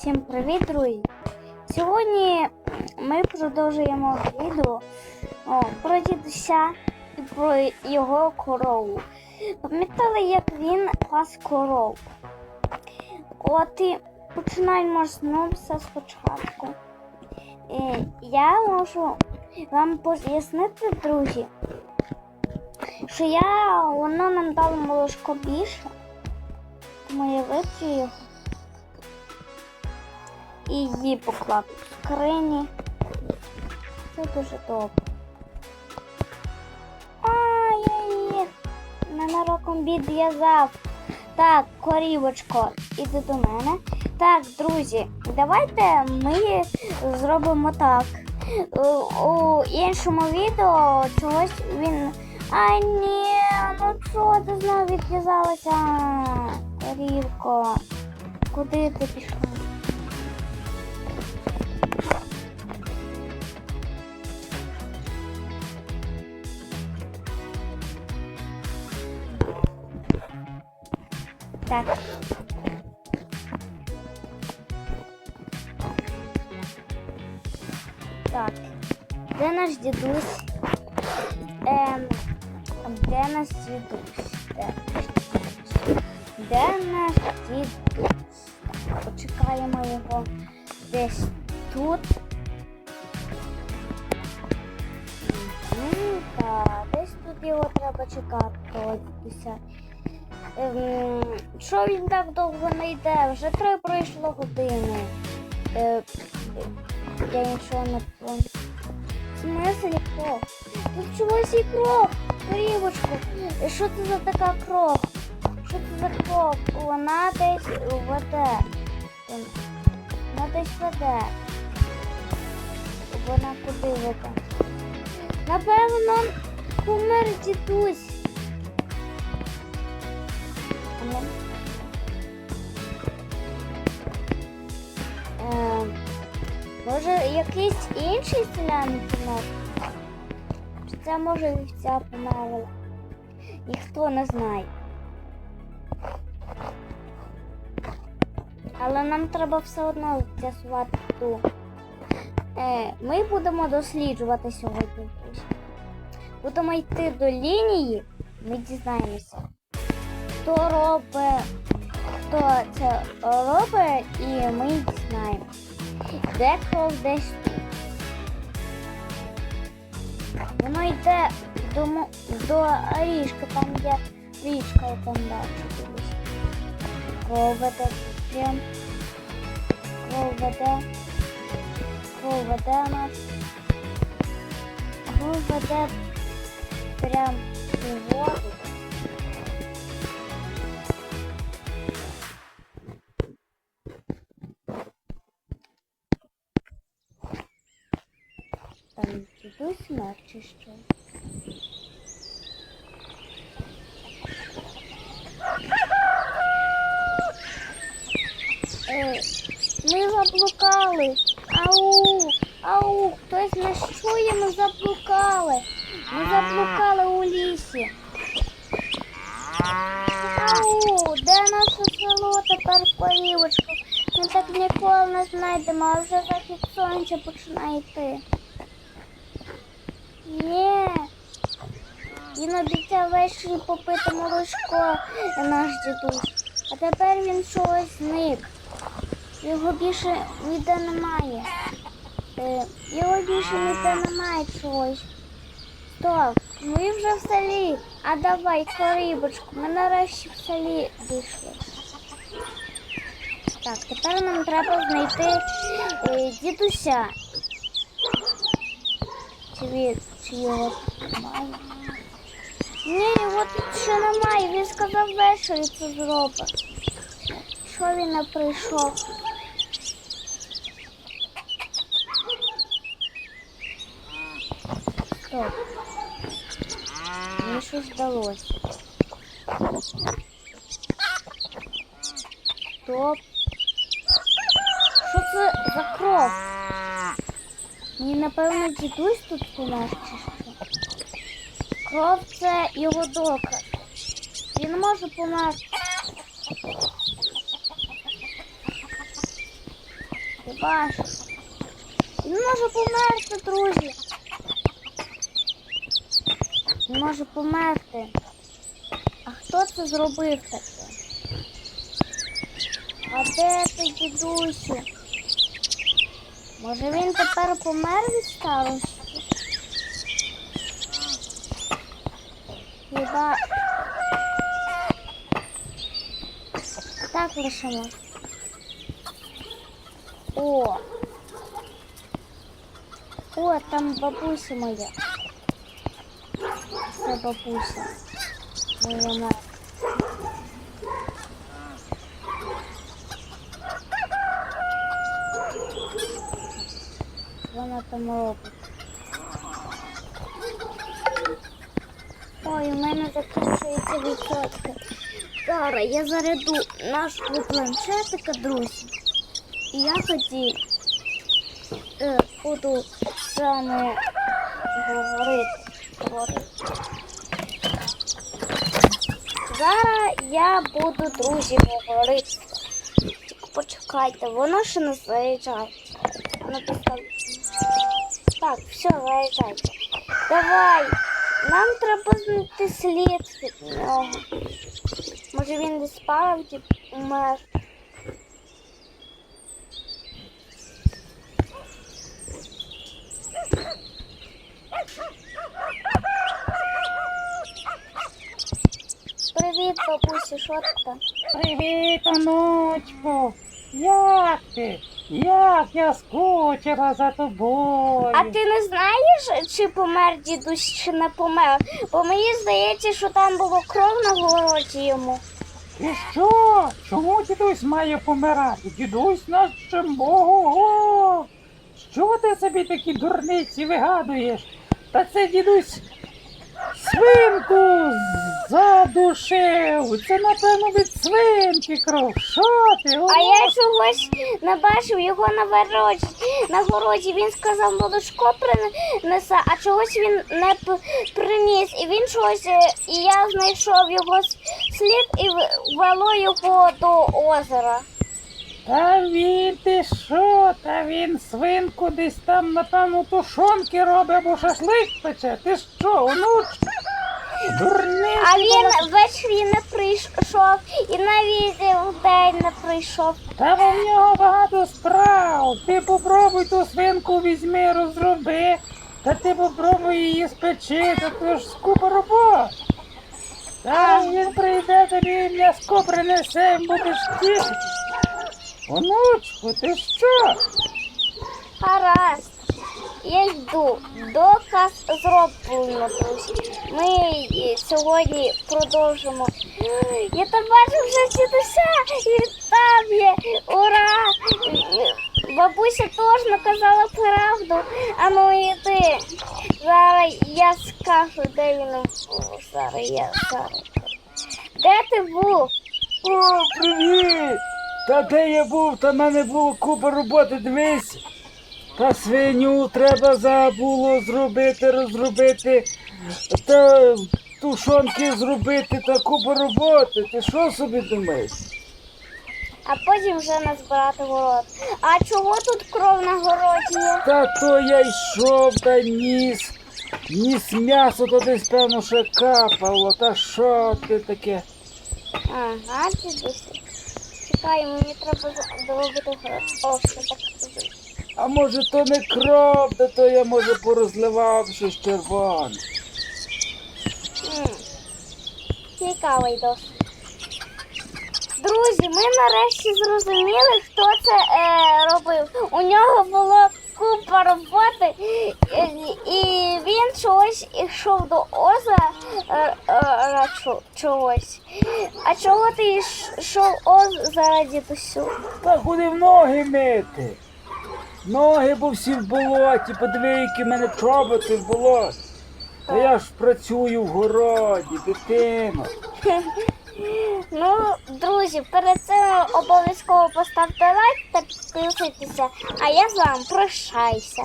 Всім привіт, друзі! Сьогодні ми продовжуємо відео о, про дідуся і про його корову. Пам'ятали, як він пас коров? От і починаємо знову все спочатку. Е, Я можу вам пояснити, друзі, що я воно нам дало молочко більше, тому я вип'ю його і її поклав в скрині. Це дуже добре. Ай-яй-яй, ненароком відв'язав. Так, корівочко, іди до мене. Так, друзі, давайте ми зробимо так. У, у іншому відео чогось він. А ні, ну що ти знову відв'язалася? Корівко, куди ти пішла? Так. Так. Де наш дідусь? Ем, де наш дідусь? Де наш дідусь? Де наш дідусь? Почекаємо його десь тут. Так, десь тут його треба чекати. Ем, що він так довго не йде? Вже три пройшло години. Е, я нічого не помню. Смислі кров? Тут чогось і кров, корівочку. Е, Що це за така кров? Що це за кров? Вона десь веде. Ем, Вона десь веде. Вона куди веде? Напевно, помер дідусь. Ану. Е, може якийсь інший селянин помер? Це може вівця померла? Ніхто не знає. Але нам треба все одно з'ясувати ту. Е, ми будемо досліджувати сьогодні. Будемо йти до лінії, ми дізнаємося хто робить, хто це робить, і ми дізнаємо. Де кров десь тут. Воно йде до, до річки, там є річка, там бачу. дивись. Кров веде прям. Кров веде. Кров веде нас. Кров веде прям у воду. Смерть що? Е, ми заблукали. Ау, ау, хтось нас чує, ми заблукали. Ми заблукали у лісі. Ау, де наше село тепер корівочко? Ми так ніколи не знайдемо, а вже захід сонця починає йти. Є. Він обіцяв ввечері попити молочко наш дідусь. А тепер він чогось зник. Його більше ніде немає. Е, його більше ніде немає чогось. Стоп, ми вже в селі. А давай, корибочку, ми нарешті в селі дійшли. Так, тепер нам треба знайти е, дідуся. Чи його немає? Ні, його тут ще немає. Він сказав ввечері це зробить. Що він не прийшов? Стоп. Мені щось вдалося. Стоп. Що це за кров? Мені, напевно, дідусь тут чи що? Кров це його доказ. Він може померти. Хіба що? Він може померти, друзі. Він може померти. А хто це зробив таке? А де ти, дідусю? Може він тепер помер від старості? Хіба так лишимо? О! О, там бабуся моя. Це бабуся. Моя мама. Вона там робить. Ой, у мене закінчується відсотки. Зараз я заряду нашого планшетика, друзі. І я тоді е, буду саме говорити. говорити. Зараз я буду, друзі, говорити. Тільки почекайте, воно ще не заїжджає. Так, все, заїжджайте. Давай. Нам треба знайти слід від нього. Може він десь справді умер. Привіт, бабусі, там? Привіт, онучку! Як ти? Як я скучила за тобою? А ти не знаєш, чи помер дідусь, чи не помер? Бо мені здається, що там було кров на городі йому. І що? Чому дідусь має помирати? Дідусь наш Ого! Що ти собі такі дурниці вигадуєш? Та це дідусь свинку задушив. Це, напевно, від свинки кров. Що ти? О, А я чогось не бачив його на городі. На городі він сказав, молочко принесе, а чогось він не п- приніс. І він щось, е, і я знайшов його с- слід і в- вело його до озера. Та він ти що? Та він свинку десь там, напевно, тушонки робить або шашлик пече. Ти що, онучка? А він ввечері не прийшов і навіть вдень не прийшов. Та в нього багато справ. Ти попробуй ту свинку візьми, розроби. Та ти попробуй її спечи, та то ж купа робот. Та він прийде тобі м'яско принесе, будеш тішити. Онучку, ти що? Гаразд. Я йду. Доказ зроблено. Ми е, сьогодні продовжимо. Я там бачу вже дідуся, і там є. Ура! Бабуся теж наказала правду. А ну йди. Зараз я скажу, де він був. Зараз я зараз. Де ти був? О, привіт! Та де я був, та в мене було купа роботи, дивись. Та свиню треба забуло зробити, розробити, та тушонки зробити, та купа роботи. Ти що собі думаєш? А потім вже назбирати город. А чого тут кров на городі є? Та то я йшов та ніс. Ніс м'ясо, то десь певно ще капало. Та що ти таке? Ага, дідуся. Чекай, мені треба з- доробити город. О, все так туди. А може то не кров, та то я може порозливав щось червоне. Цікавий досить. Друзі, ми нарешті зрозуміли, хто це е, робив. У нього було купа роботи, е, і він чогось йшов до озера е, е, чо- чогось. А чого ти йшов озера, дідусю? Та ходив ноги мити. Ноги, бо всі в болоті, подиви, в мене чоботи в болоті. Та я ж працюю в городі, дитино. Ну, друзі, перед цим обов'язково поставте лайк та підписуйтеся, а я з вами прощаюся.